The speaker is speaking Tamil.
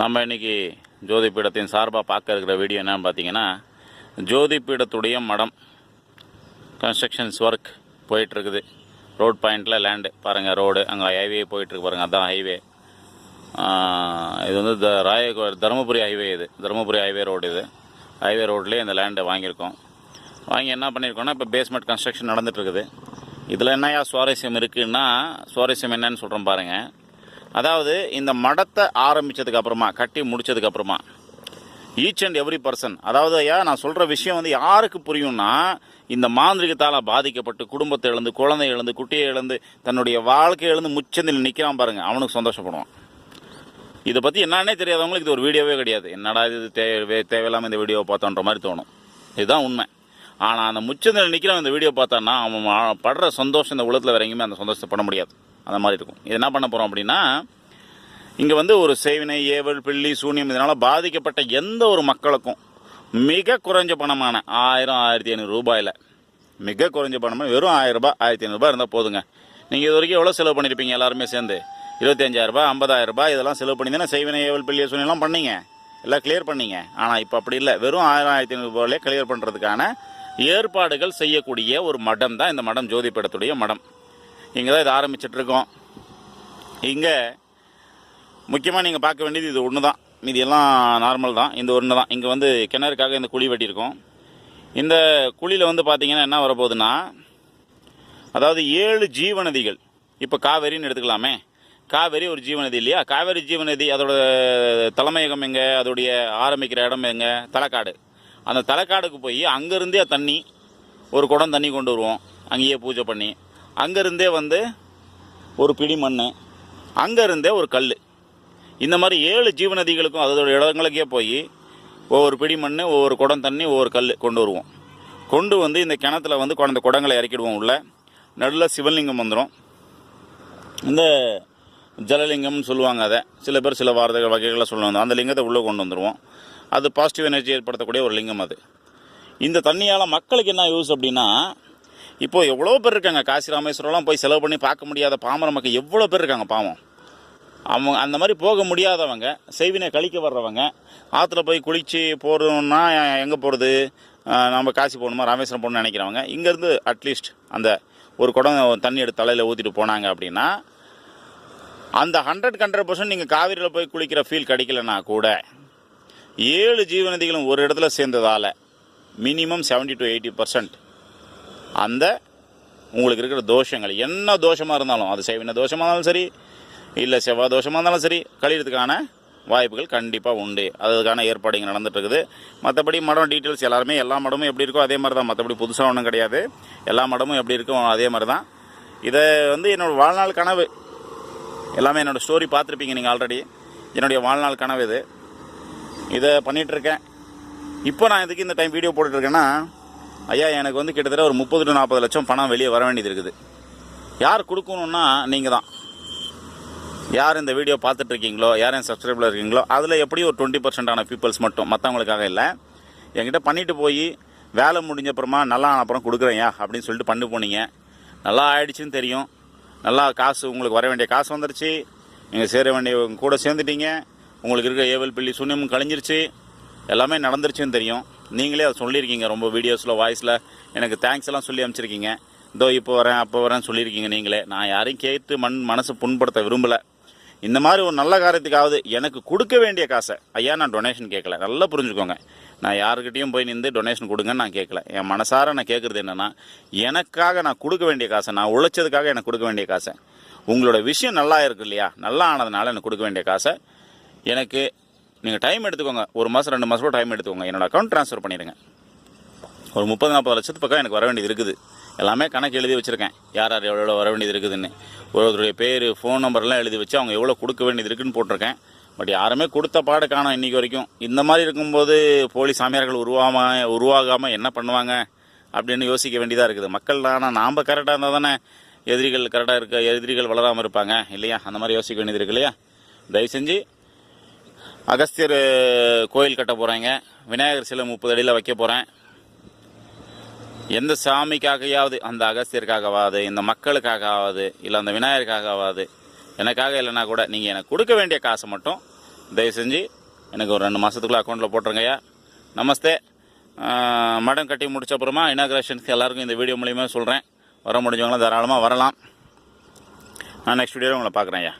நம்ம இன்னைக்கு ஜோதி பீடத்தின் சார்பாக பார்க்க இருக்கிற வீடியோ என்னன்னு பார்த்தீங்கன்னா ஜோதி பீடத்துடைய மடம் கன்ஸ்ட்ரக்ஷன்ஸ் ஒர்க் போயிட்டுருக்குது. ரோட் பாயிண்டில் லேண்டு பாருங்கள் ரோடு அங்கே ஹைவே போயிட்டுருக்கு பாருங்கள் அதான் ஹைவே இது வந்து த ராய தருமபுரி ஹைவே இது. தருமபுரி ஹைவே ரோடு இது. ஹைவே ரோட்லேயே இந்த லேண்டை வாங்கியிருக்கோம். வாங்கி என்ன பண்ணியிருக்கோன்னா இப்போ பேஸ்மெண்ட் கன்ஸ்ட்ரக்ஷன் நடந்துகிட்ருக்குது இதில் என்னையா சுவாரஸ்யம் இருக்குன்னா சுவாரஸ்யம் என்னன்னு சொல்கிறோம் பாருங்கள் அதாவது இந்த மடத்தை ஆரம்பித்ததுக்கு அப்புறமா கட்டி முடித்ததுக்கு அப்புறமா ஈச் அண்ட் எவ்ரி பர்சன் அதாவது ஐயா நான் சொல்கிற விஷயம் வந்து யாருக்கு புரியும்னா இந்த மாந்திரிகத்தால் பாதிக்கப்பட்டு குடும்பத்தை இழந்து குழந்தை இழந்து குட்டியை இழந்து தன்னுடைய வாழ்க்கை இழந்து முச்சந்தில் நிற்கிறான் பாருங்க அவனுக்கு சந்தோஷப்படுவான். இதை பற்றி என்னன்னே தெரியாதவங்களுக்கு இது ஒரு வீடியோவே கிடையாது. என்னடா இது தேவை தேவையில்லாமல் இந்த வீடியோவை பார்த்தோன்ற மாதிரி தோணும். இதுதான் உண்மை. ஆனால் அந்த முச்சந்தில் நிற்கிறவன் இந்த வீடியோ பார்த்தான்னா அவன் படுற சந்தோஷம் இந்த உலகத்தில் வேற எங்கேயுமே அந்த சந்தோஷத்தை பண்ண முடியாது. அந்த மாதிரி இருக்கும். இது என்ன பண்ண போகிறோம் அப்படின்னா இங்கே வந்து ஒரு சேவினை ஏவல் பிள்ளி சூன்யம் இதனால் பாதிக்கப்பட்ட எந்த ஒரு மக்களுக்கும் மிக குறைஞ்ச பணமான ஆயிரம் ஆயிரத்தி ஐநூறு ரூபாயில் மிக குறைஞ்ச பணமாக வெறும் ஆயிரம் ரூபாய் ஆயிரத்தி ஐநூறுரூபா இருந்தால் போதுங்க. நீங்கள் இது வரைக்கும் எவ்வளோ செலவு பண்ணியிருப்பீங்க எல்லாருமே சேர்ந்து? இருபத்தஞ்சாயிரரூபா ஐம்பதாயிரரூபா இதெல்லாம் செலவு பண்ணி தானே செய்வினை ஏவல் பிள்ளை சூன்யம்லாம் பண்ணீங்க? எல்லாம் கிளியர் பண்ணீங்க. ஆனால் இப்போ அப்படி இல்லை. வெறும் ஆயிரம் ஆயிரத்தி ஐநூறுபாலே கிளியர் பண்ணுறதுக்கான ஏற்பாடுகள் செய்யக்கூடிய ஒரு மடம் தான் இந்த மடம் ஜோதிப்படத்துடைய மடம். இங்கே தான் இது ஆரம்பிச்சிட்ருக்கோம். இங்கே முக்கியமாக நீங்கள் பார்க்க வேண்டியது இது ஒன்று தான் மீதி எல்லாம் நார்மல் தான். இந்த ஒன்று தான். இங்கே வந்து கிணறுக்காக இந்த குழி வெட்டியிருக்கோம். இந்த குழியில் வந்து பார்த்தீங்கன்னா என்ன வரப்போகுதுன்னா அதாவது ஏழு ஜீவநதிகள். இப்போ காவேரின்னு எடுத்துக்கலாமே. காவேரி ஒரு ஜீவநதி இல்லையா? காவேரி ஜீவநதி அதோட தலைமையகம் எங்கே? அதோடைய ஆரம்பிக்கிற இடம் எங்கே? தலைக்காடு. அந்த தலைக்காடுக்கு போய் அங்கேருந்தே தண்ணி ஒரு குடம் தண்ணி கொண்டு வருவோம். அங்கேயே பூஜை பண்ணி. அங்கேருந்தே வந்து ஒரு பிடி மண் அங்கேருந்தே ஒரு கல் இந்த மாதிரி ஏழு ஜீவநதிகளுக்கும் அதோட இடங்களுக்கே போய் ஒவ்வொரு பிடி மண் ஒவ்வொரு குடம் தண்ணி ஒவ்வொரு கல் கொண்டு வருவோம். கொண்டு வந்து இந்த கிணத்துல வந்து குழந்த குடங்களை இறக்கிடுவோம் உள்ள. நடுவில் சிவலிங்கம் வந்துடும் இந்த ஜலலிங்கம்னு சொல்லுவாங்க அதை. சில பேர் சில வார்த்தைகள் வகைகளை சொல்லுவாங்க. அந்த லிங்கத்தை உள்ளே கொண்டு வந்துடுவோம் அது பாசிட்டிவ் எனர்ஜி ஏற்படுத்தக்கூடிய ஒரு லிங்கம் அது. இந்த தண்ணியால் மக்களுக்கு என்ன யூஸ் அப்படின்னா இப்போ எவ்வளோ பேர் இருக்காங்க? காசி ராமேஸ்வரம்லாம் போய் செலவு பண்ணி பார்க்க முடியாத பாமர மக்கள் எவ்வளோ பேர் இருக்காங்க பாவம். அவங்க அந்த மாதிரி போக முடியாதவங்க செய்வினை கழிக்க வர்றவங்க ஆற்றுல போய் குளித்து போகிறோம்னா எங்கே போகிறது நம்ம காசி போகணுமா? ராமேஸ்வரம் போகணும்னு நினைக்கிறவங்க இங்கேருந்து அட்லீஸ்ட் அந்த ஒரு குடம் தண்ணி எடுத்து தலையில் ஊற்றிட்டு போனாங்க அப்படின்னா அந்த ஹண்ட்ரட் ஹண்ட்ரட் பர்சன்ட் நீங்கள் காவிரியில் போய் குளிக்கிற ஃபீல் கிடைக்கலனா கூட ஏழு ஜீவநதிகளும் ஒரு இடத்துல சேர்ந்ததால் மினிமம் 70 டு எயிட்டி பர்சன்ட் அந்த உங்களுக்கு இருக்கிற தோஷங்கள். என்ன தோஷமாக இருந்தாலும் அது செய்வின தோஷமாக இருந்தாலும் சரி இல்லை செவ்வாய் தோஷமாக இருந்தாலும் சரி கழியறதுக்கான வாய்ப்புகள் கண்டிப்பாக உண்டு. அதுக்கான ஏற்பாடு இங்கே நடந்துகிட்ருக்குது மற்றபடி மடம் டீட்டெயில்ஸ் எல்லாருமே எல்லா மடமும் எப்படி இருக்கோ அதே மாதிரி தான். மற்றபடி புதுசாக ஒன்றும் கிடையாது. எல்லா மடமும் எப்படி இருக்கோ அதே மாதிரி தான். இதை வந்து என்னோடய வாழ்நாள் கனவு. எல்லாமே என்னோடய ஸ்டோரி பார்த்துருப்பீங்க நீங்கள் ஆல்ரெடி என்னுடைய வாழ்நாள் கனவு இது. இதை பண்ணிகிட்ருக்கேன் இப்போ நான் இதுக்கு இந்த டைம் வீடியோ போட்டுட்ருக்கேன்னா ஐயா எனக்கு வந்து கிட்டத்தட்ட ஒரு முப்பது டு நாற்பது லட்சம் பணம் வெளியே வர வேண்டியது இருக்குது. யார் கொடுக்கணுன்னா நீங்கள் தான். யார் இந்த வீடியோ பார்த்துட்ருக்கீங்களோ யார் என் சப்ஸ்கிரைபில் இருக்கீங்களோ அதில் எப்படியும் ஒரு டுவெண்ட்டி பர்சன்டான பீப்புள்ஸ் மட்டும். மற்றவங்களுக்காக இல்லை. என்கிட்ட பண்ணிட்டு போய் வேலை முடிஞ்ச அப்புறமா நல்லா அப்புறம் கொடுக்குறேன்யா அப்படின்னு சொல்லிட்டு பண்ணி போனீங்க. நல்லா ஆயிடுச்சுன்னு தெரியும். நல்லா காசு உங்களுக்கு வர வேண்டிய காசு வந்துருச்சு. நீங்கள் சேர வேண்டிய கூட சேர்ந்துட்டீங்க. உங்களுக்கு இருக்க ஏவல் பிள்ளி சூன்யமும் கழிஞ்சிருச்சு. எல்லாமே நடந்துருச்சுன்னு தெரியும். நீங்களே அதை சொல்லியிருக்கீங்க ரொம்ப வீடியோஸில் வாய்ஸில் எனக்கு தேங்க்ஸ் எல்லாம் சொல்லி அனுப்பிச்சிருக்கீங்க. இதோ இப்போ வரேன் அப்போ வரேன்னு சொல்லியிருக்கீங்க நீங்களே. நான் யாரையும் கேட்டு மண் மனசை புண்படுத்த விரும்பலை. இந்த மாதிரி ஒரு நல்ல காரியத்துக்காவது எனக்கு கொடுக்க வேண்டிய காசை ஐயா நான் டொனேஷன் கேட்கல. நல்லா புரிஞ்சுக்கோங்க. நான் யாருக்கிட்டேயும் போய் நின்று டொனேஷன் கொடுங்கன்னு நான் கேட்கல. என் மனசார நான் கேட்குறது என்னென்னா எனக்காக நான் கொடுக்க வேண்டிய காசை நான் உழைச்சதுக்காக எனக்கு கொடுக்க வேண்டிய காசை உங்களோட விஷயம் நல்லா இருக்கு இல்லையா? நல்லா ஆனதுனால எனக்கு கொடுக்க வேண்டிய காசை எனக்கு நீங்கள் டைம் எடுத்துக்கோங்க. ஒரு மாதம் ரெண்டு மாதம் டைம் எடுத்துக்கோங்க. என்னோட அக்கௌண்ட் ட்ரான்ஸ்ஃபர் பண்ணிடுங்க. ஒரு முப்பது நாற்பது லட்சத்து பக்கம் எனக்கு வர வேண்டியது இருக்குது. எல்லாமே கணக்கு எழுதி வச்சுருக்கேன். யார் யார் எவ்வளோ எவ்வளோ வர வேண்டியது இருக்குதுன்னு. ஒருத்தருடைய பேர் ஃபோன் நம்பர்லாம் எழுதி வச்சு அவங்க எவ்வளோ கொடுக்க வேண்டியது இருக்குன்னு போட்டிருக்கேன். பட் யாருமே கொடுத்த பாடு காணோம் இன்றைக்கி வரைக்கும். இந்த மாதிரி இருக்கும்போது போலி சாமியார்கள் உருவாமல் உருவாகாமல் என்ன பண்ணுவாங்க அப்படின்னு யோசிக்க வேண்டியதாக இருக்குது. மக்கள் ஆனால் நாம் கரெக்டாக இருந்தால் தானே எதிரிகள் கரெக்டாக இருக்க எதிரிகள் வளராமல் இருப்பாங்க இல்லையா? அந்த மாதிரி யோசிக்க வேண்டியது இருக்கு இல்லையா? தயவு செஞ்சு அகஸ்தியர் கோயில் கட்ட போகிறேங்க விநாயகர் சிலை முப்பது அடியில் வைக்க போகிறேன் எந்த சாமிக்காகையாவது அந்த அகஸ்தியருக்காகவாது இந்த மக்களுக்காகவாது இல்லை அந்த விநாயகருக்காகவாது எனக்காக இல்லைனா கூட நீங்கள் எனக்கு கொடுக்க வேண்டிய காசை மட்டும் தயவு செஞ்சு எனக்கு ஒரு ரெண்டு மாதத்துக்குள்ளே அக்கௌண்ட்டில் போட்டுருங்கய்யா நமஸ்தே. மடம் கட்டி முடிச்ச அப்புறமா இனாகிரேஷனுக்கு எல்லாருக்கும் இந்த வீடியோ மூலியமாக சொல்கிறேன் வர முடிஞ்சவங்களாம் தாராளமாக வரலாம். நான் நெக்ஸ்ட் வீடியோவில் உங்களை பார்க்குறேன் ஐயா.